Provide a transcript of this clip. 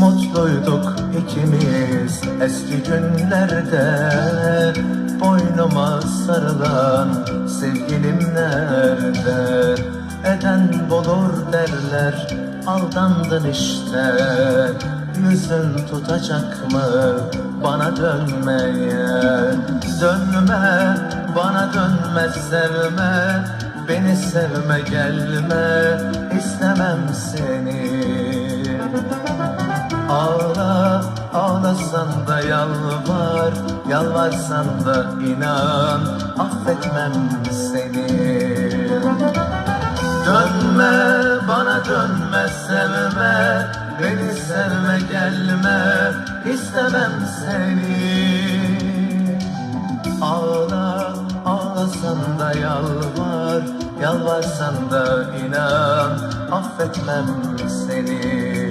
Mutluyduk ikimiz eski günlerde. Boynuma sarılan sevgilim nerede? Eden bulur derler aldandın işte. Yüzün tutacak mı bana dönmeye? Dönme bana dönme sevme. Beni sevme gelme. İstemem seni Ağla, ağlasan da yalvar, yalvarsan da inan, affetmem seni. Dönme, bana dönme, sevme, beni sevme, gelme, istemem seni. Ağla, ağlasan da yalvar, yalvarsan da inan, affetmem seni.